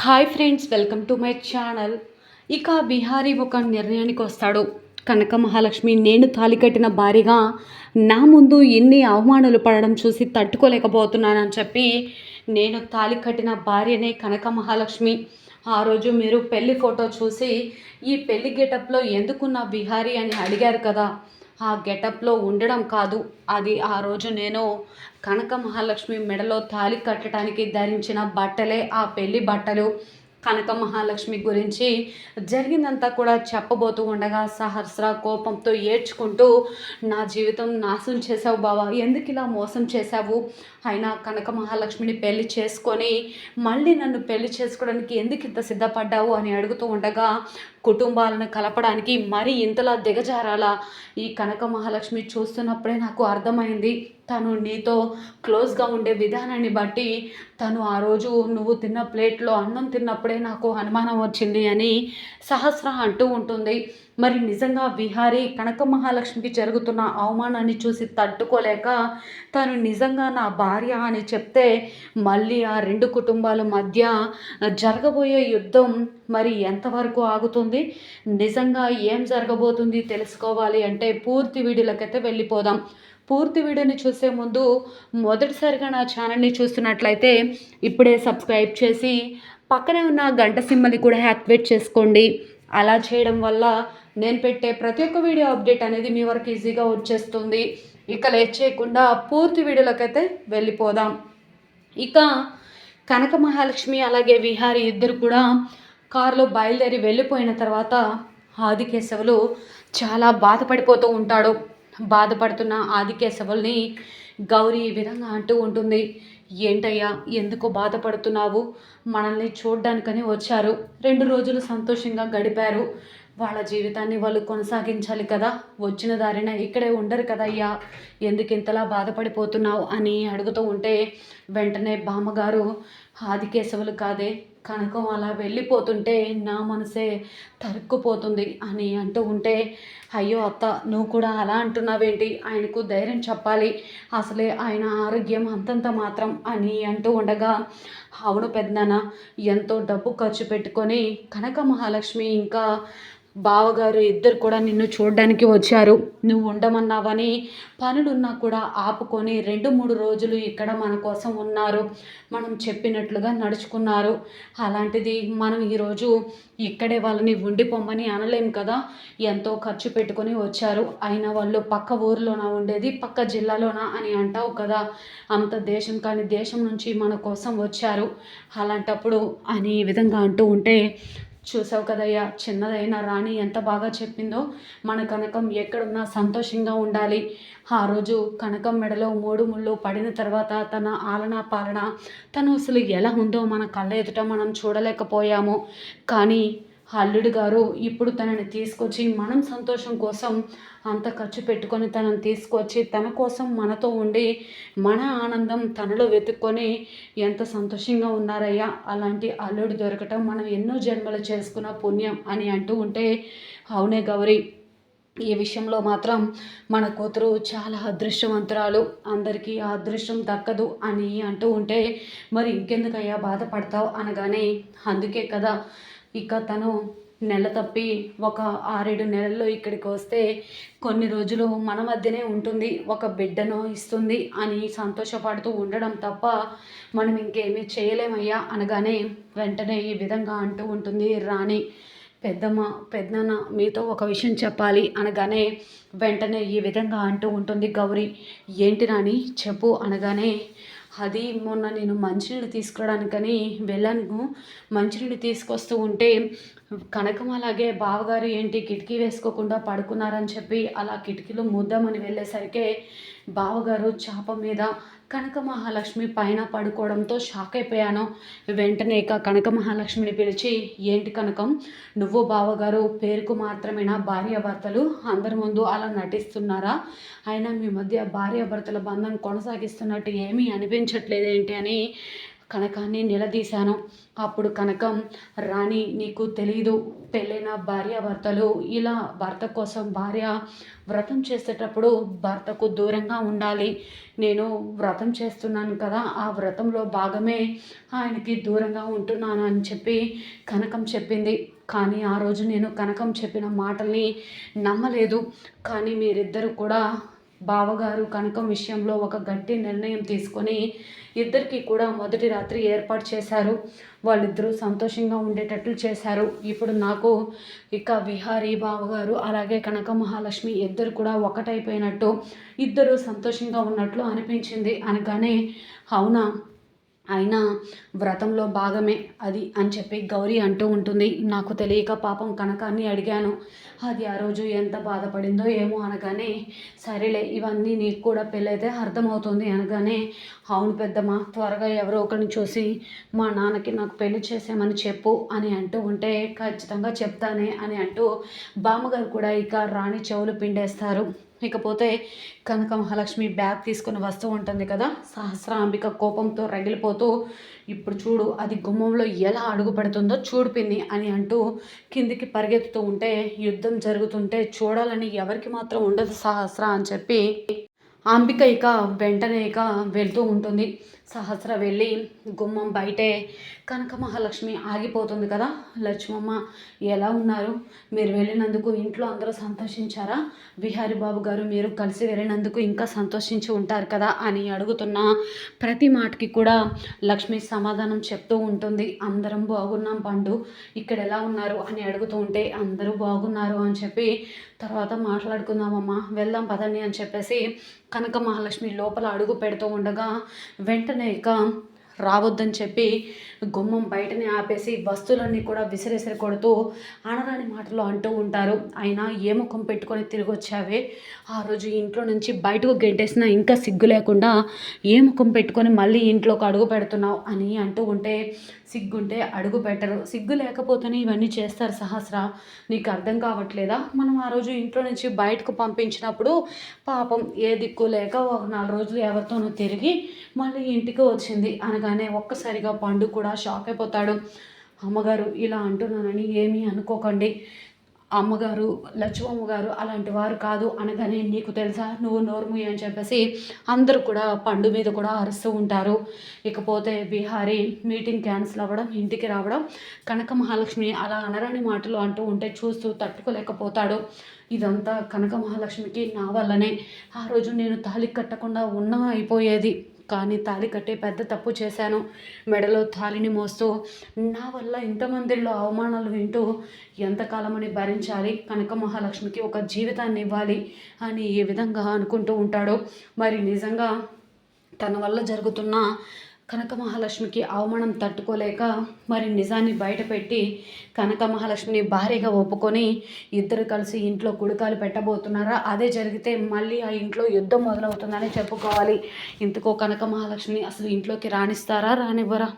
Hi friends welcome to my channel ఇక బిహారీ ఒక నిర్ణయానికి వస్తాడు. కనక మహాలక్ష్మి నేను తాలి కట్టిన భారీగా నా ముందు ఎన్ని అవమానాలు పడడం చూసి తట్టుకోలేకపోతున్నానని చెప్పి నేను తాలి కట్టిన భార్యనే కనక మహాలక్ష్మి. ఆ రోజు మీరు పెళ్ళి ఫోటో చూసి ఈ పెళ్ళి గెటప్లో ఎందుకు నా బిహారీ అని అడిగారు కదా. ఆ గెటప్లో ఉండడం కాదు. అది ఆ రోజు నేను కనక మహాలక్ష్మి మెడలో తాళి కట్టడానికి ధరించిన బట్టలే ఆ పెళ్ళి బట్టలు. కనక మహాలక్ష్మి గురించి జరిగిందంతా కూడా చెప్పబోతూ ఉండగా సహస్ర కోపంతో ఏడ్చుకుంటూ నా జీవితం నాశనం చేసావు బావా ఎందుకు ఇలా మోసం చేశావు? అయినా కనక మహాలక్ష్మిని పెళ్ళి చేసుకొని మళ్ళీ నన్ను పెళ్ళి చేసుకోవడానికి ఎందుకు ఇంత సిద్ధపడ్డావు? అని అడుగుతూ ఉండగా కుటుంబాలను కలపడానికి మరీ ఇంతలా దిగజారాలా? ఈ కనక మహాలక్ష్మి చూస్తున్నప్పుడే నాకు అర్థమైంది. తను నీతో క్లోజ్గా ఉండే విధానాన్ని బట్టి తను ఆ రోజు నువ్వు తిన్న ప్లేట్లో అన్నం తిన్నప్పుడే నాకు అనుమానం వచ్చింది అని సహస్ర అంటూ ఉంటుంది. మరి నిజంగా విహారీ కనక మహాలక్ష్మికి జరుగుతున్న అవమానాన్ని చూసి తట్టుకోలేక తను నిజంగా నా భార్య అని చెప్తే మళ్ళీ ఆ రెండు కుటుంబాల మధ్య జరగబోయే యుద్ధం మరి ఎంతవరకు ఆగుతుంది? నిజంగా ఏం జరగబోతుంది తెలుసుకోవాలి అంటే పూర్తి వీడియోలకైతే వెళ్ళిపోదాం. పూర్తి వీడియోని చూసే ముందు మొదటిసారిగా నా ఛానల్ని చూస్తున్నట్లయితే ఇప్పుడే సబ్స్క్రైబ్ చేసి పక్కనే ఉన్న గంట సిమ్మని కూడా యాక్టివేట్ చేసుకోండి. అలా చేయడం వల్ల నేను పెట్టే ప్రతి ఒక్క వీడియో అప్డేట్ అనేది మీ వరకు ఈజీగా వచ్చేస్తుంది. ఇక లేట్ చేయకుండా పూర్తి వీడియోలకైతే వెళ్ళిపోదాం. ఇక కనక మహాలక్ష్మి అలాగే విహారి ఇద్దరు కూడా కారులో బయలుదేరి వెళ్ళిపోయిన తర్వాత ఆదికేశవులు చాలా బాధపడిపోతూ ఉంటాడు. బాధపడుతున్న ఆదికేశవుల్ని గౌరీ ఈ విధంగా అంటూ ఉంటుంది. ఏంటయ్యా ఎందుకు బాధపడుతున్నావు? మనల్ని చూడ్డానికని వచ్చారు. రెండు రోజులు సంతోషంగా గడిపారు. వాళ్ళ జీవితాన్ని వాళ్ళు కొనసాగించాలి కదా. వచ్చిన దారిన ఇక్కడే ఉండరు కదయ్యా. ఎందుకు ఇంతలా బాధపడిపోతున్నావు? అని అడుగుతూ ఉంటే వెంటనే బామ్మగారు ఆదికేశవులు కాదే. కనకం అలా వెళ్ళిపోతుంటే నా మనసే తరుక్కుపోతుంది అని అంటూ ఉంటే అయ్యో అత్త నువ్వు కూడా అలా అంటున్నావేంటి? ఆయనకు ధైర్యం చెప్పాలి. అసలే ఆయన ఆరోగ్యం అంతంత మాత్రం అని అంటూ ఉండగా అవును పెద్దనాన్న ఎంతో డబ్బు ఖర్చు పెట్టుకొని కనక మహాలక్ష్మి ఇంకా బావగారు ఇద్దరు కూడా నిన్ను చూడడానికి వచ్చారు. నువ్వు ఉండమన్నావని పనులున్నా కూడా ఆపుకొని రెండు మూడు రోజులు ఇక్కడ మన కోసం ఉన్నారు. మనం చెప్పినట్లుగా నడుచుకున్నారు. అలాంటిది మనం ఈరోజు ఇక్కడే వాళ్ళని ఉండిపోమ్మని అనలేం కదా? ఎంతో ఖర్చు పెట్టుకొని వచ్చారు. అయినా వాళ్ళు పక్క ఊరిలోనా ఉండేది? పక్క జిల్లాలోనా అని అంటావు కదా? అంత దేశం కానీ దేశం నుంచి మన కోసం వచ్చారు. అలాంటప్పుడు అని ఈ విధంగా అంటూ ఉంటే చూసావు కదయ్యా చిన్నదైన రాణి ఎంత బాగా చెప్పిందో. మన కనకం ఎక్కడున్నా సంతోషంగా ఉండాలి. ఆ రోజు కనకం మెడలో మూడు ముళ్ళు పడిన తర్వాత తన ఆలన పాలన తను అసలు ఎలా ఉందో మన కళ్ళ ఎదుట మనం చూడలేకపోయాము. కానీ అల్లుడు గారు ఇప్పుడు తనని తీసుకొచ్చి మనం సంతోషం కోసం అంత ఖర్చు పెట్టుకొని తనని తీసుకొచ్చి తన కోసం మనతో ఉండి మన ఆనందం తనలో వెతుక్కొని ఎంత సంతోషంగా ఉన్నారయ్యా? అలాంటి అల్లుడు దొరకటం మనం ఎన్నో జన్మలు చేసుకున్న పుణ్యం అని అంటూ ఉంటే అవునే గౌరీ. ఈ విషయంలో మాత్రం మన కూతురు చాలా అదృష్టవంతురాలు. అందరికీ ఆ అదృష్టం దక్కదు అని అంటూ ఉంటే మరి ఇంకెందుకయ్యా బాధపడతావు అనగానే అందుకే కదా ఇక తను నెల తప్పి ఒక ఆరేడు నెలల్లో ఇక్కడికి వస్తే కొన్ని రోజులు మన మధ్యనే ఉంటుంది ఒక బిడ్డను ఇస్తుంది అని సంతోషపడుతూ ఉండడం తప్ప మనం ఇంకేమీ చేయలేమయ్యా అనగానే వెంటనే ఈ విధంగా అంటూ ఉంటుంది. రాణి పెద్దమ్మ పెద్దనాన్న మీతో ఒక విషయం చెప్పాలి అనగానే వెంటనే ఈ విధంగా అంటూ ఉంటుంది. గౌరీ ఏంటి రాణి? చెప్పు అనగానే అది మొన్న నేను మంచినీళ్ళు తీసుకురావడానికని వెళ్ళాను. మంచినీళ్ళు తీసుకొస్తూ ఉంటే కనకం అలాగే బావగారు ఏంటి కిటికీ వేసుకోకుండా పడుకున్నారని చెప్పి అలా కిటికీలో ముద్దామని వెళ్ళేసరికి బావగారు చాప మీద కనక మహాలక్ష్మి పైన పడుకోవడంతో షాక్ అయిపోయాను. వెంటనే ఇక కనక మహాలక్ష్మిని పిలిచి ఏంటి కనకం నువ్వు బావగారు పేరుకు మాత్రమేనా భార్యాభర్తలు? అందరి ముందు అలా నటిస్తున్నారా? అయినా మీ మధ్య భార్యాభర్తల బంధం కొనసాగిస్తున్నట్టు ఏమీ అనిపించట్లేదేంటి? అని కనకాన్ని నిలదీశాను. అప్పుడు కనకం రాణి నీకు తెలీదు. పెళ్ళైన భార్యాభర్తలు ఇలా భర్త కోసం భార్య వ్రతం చేసేటప్పుడు భర్తకు దూరంగా ఉండాలి. నేను వ్రతం చేస్తున్నాను కదా ఆ వ్రతంలో భాగమే ఆయనకి దూరంగా ఉంటున్నాను అని చెప్పి కనకం చెప్పింది. కానీ ఆ రోజు నేను కనకం చెప్పిన మాటల్ని నమ్మలేదు. కానీ మీరిద్దరు కూడా బావగారు కనకం విషయంలో ఒక గట్టి నిర్ణయం తీసుకొని ఇద్దరికి కూడా మొదటి రాత్రి ఏర్పాటు చేశారు. వాళ్ళిద్దరూ సంతోషంగా ఉండేటట్లు చేశారు. ఇప్పుడు నాకు ఇక విహారీ బావగారు అలాగే కనక మహాలక్ష్మి ఇద్దరు కూడా ఒకటైపోయినట్టు ఇద్దరు సంతోషంగా ఉన్నట్లు అనిపించింది అనగానే అవునా? అయినా వ్రతంలో భాగమే అది అని చెప్పి గౌరీ అంటూ ఉంటుంది. నాకు తెలియక పాపం కనకాన్ని అడిగాను. అది ఆ రోజు ఎంత బాధపడిందో ఏమో అనగానే సరేలే ఇవన్నీ నీకు కూడా పెళ్ళైతే అర్థమవుతుంది అనగానే అవును పెద్దమ్మ త్వరగా ఎవరో ఒకరిని చూసి మా నాన్నకి నాకు పెళ్ళి చేసామని చెప్పు అని అంటూ ఉంటే ఖచ్చితంగా చెప్తానే అని అంటూ బామ్మగారు కూడా ఇక రాణి చెవులు పిండేస్తారు. ఇకపోతే కనక మహాలక్ష్మి బ్యాగ్ తీసుకుని వస్తూ ఉంటుంది కదా సహస్రాంబిక కోపంతో రగిలిపోతూ ఇప్పుడు చూడు అది గుమ్మంలో ఎలా అడుగు పెడుతుందో చూడు పిన్ని అని అంటూ కిందికి పరిగెత్తుతూ ఉంటే యుద్ధం జరుగుతుంటే చూడాలని ఎవరికి మాత్రం ఉండదు సహస్ర అని చెప్పి అంబిక ఇక వెంటనే ఇక వెళ్తూ ఉంటుంది. సహస్ర వెళ్ళి గుమ్మం బయటే కనక మహాలక్ష్మి ఆగిపోతుంది కదా. లక్ష్మమ్మ ఎలా ఉన్నారు? మీరు వెళ్ళినందుకు ఇంట్లో అందరూ సంతోషించారా? విహారి బాబు గారు మీరు కలిసి వెళ్ళినందుకు ఇంకా సంతోషించి ఉంటారు కదా అని అడుగుతున్న ప్రతి మాటకి కూడా లక్ష్మి సమాధానం చెప్తూ ఉంటుంది. అందరం బాగున్నాం పండు. ఇక్కడ ఎలా ఉన్నారు అని అడుగుతూ ఉంటే అందరూ బాగున్నారు అని చెప్పి తర్వాత మాట్లాడుకుందామమ్మా వెళ్దాం పదండి అని చెప్పేసి కనక మహాలక్ష్మి లోపల అడుగు పెడుతూ ఉండగా వెంటనే ఇక రావద్దని చెప్పి గుమ్మం బయటనే ఆపేసి వస్తువులన్నీ కూడా విసిరేసిరి కొడుతూ అనరాని మాటలు అంటూ ఉంటారు. అయినా ఏ ముఖం పెట్టుకొని తిరిగి వచ్చావే? ఆ రోజు ఇంట్లో నుంచి బయటకు గెంటేసినా ఇంకా సిగ్గు లేకుండా ఏ ముఖం పెట్టుకొని మళ్ళీ ఇంట్లోకి అడుగు పెడుతున్నావు అని అంటూ ఉంటే సిగ్గుంటే అడుగు పెట్టరు. సిగ్గు లేకపోతేనే ఇవన్నీ చేస్తారు సహస్ర. నీకు అర్థం కావట్లేదా? మనం ఆ రోజు ఇంట్లో నుంచి బయటకు పంపించినప్పుడు పాపం ఏ దిక్కు లేక ఒక నాలుగు రోజులు ఎవరితోనూ తిరిగి మళ్ళీ ఇంటికి వచ్చింది అనగా అనగానే ఒక్కసారిగా పాండు కూడా షాక్ అయిపోతాడు. అమ్మగారు ఇలా అంటున్నానని ఏమీ అనుకోకండి. అమ్మగారు లక్ష్మమ్మ గారు అలాంటి వారు కాదు అనగానే నీకు తెలుసా? నువ్వు నోర్ము అని చెప్పేసి అందరూ కూడా పండు మీద కూడా అరుస్తూ ఉంటారు. ఇకపోతే బీహారీ మీటింగ్ క్యాన్సిల్ అవ్వడం ఇంటికి రావడం కనక మహాలక్ష్మి అలా అనరాని మాటలు అంటూ ఉంటే చూస్తూ తట్టుకోలేకపోతాడు. ఇదంతా కనక మహాలక్ష్మికి నా వల్లనే. ఆ రోజు నేను తాళి కట్టకుండా ఉన్న అయిపోయేది. కానీ తాళి కట్టే పెద్ద తప్పు చేశాను. మెడలో తాళిని మోస్తూ నా వల్ల ఇంతమందిలో అవమానాలు వింటూ ఎంతకాలమని భరించాలి? కనక మహాలక్ష్మికి ఒక జీవితాన్ని ఇవ్వాలి అని ఏ విధంగా అనుకుంటూ ఉంటాడో? మరి నిజంగా తన వల్ల జరుగుతున్న కనక మహాలక్ష్మికి అవమానం తట్టుకోలేక మరి నిజాన్ని బయటపెట్టి కనక మహాలక్ష్మిని భారీగా ఒప్పుకొని ఇద్దరు కలిసి ఇంట్లో కుడుకాలు పెట్టబోతున్నారా? అదే జరిగితే మళ్ళీ ఆ ఇంట్లో యుద్ధం మొదలవుతుందని చెప్పుకోవాలి. ఇంతకో కనక మహాలక్ష్మిని అసలు ఇంట్లోకి రాణిస్తారా రానివ్వరా?